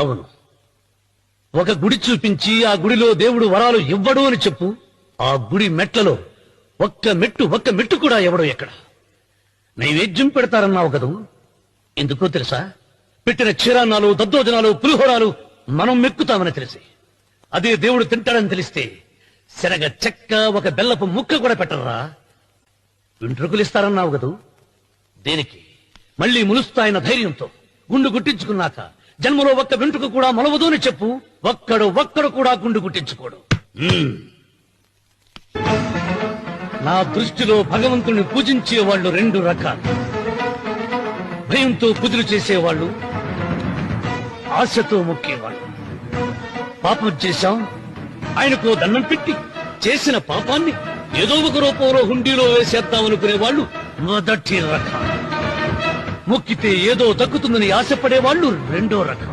అవును. ఒక గుడి చూపించి ఆ గుడిలో దేవుడు వరాలు ఇవ్వడు అని చెప్పు. ఆ గుడి మెట్లలో ఒక్క మెట్టు ఒక్క మెట్టు కూడా ఎవడో ఎక్కడ? నైవేద్యం పెడతారన్నావు కదూ? ఎందుకో తెలుసా? పెట్టిన క్షీరాన్నాలు దద్దోజనాలు పులిహోరాలు మనం మెక్కుతామని తెలిసి. అదే దేవుడు తింటాడని తెలిస్తే శనగ చెక్క ఒక బెల్లపు ముక్క కూడా పెట్టరా? వెంట్రుకలు ఇస్తారన్నావు కదూ? దేనికి? మళ్ళీ ములుస్తాయన్న ధైర్యంతో గుండు గుట్టించుకున్నాక జన్మలో ఒక్క వెంట్రుక కూడా మొలవదు అని చెప్పు. ఒక్కడు ఒక్కడు కూడా గుండు గుట్టించుకోడు. నా దృష్టిలో భగవంతుని పూజించే వాళ్ళు రెండు రకాలు. భయంతో కుదురు చేసేవాళ్ళు ఆశతో మొక్కేవాళ్ళు. పాపం చేశాం ఆయనకు దండం పెట్టి చేసిన పాపాన్ని ఏదో ఒక రూపంలో హుండీలో వేసేద్దాం అనుకునే వాళ్ళు మొదటి రకం మొక్కితే ఏదో దక్కుతుందని ఆశపడే వాళ్ళు రెండో రకం.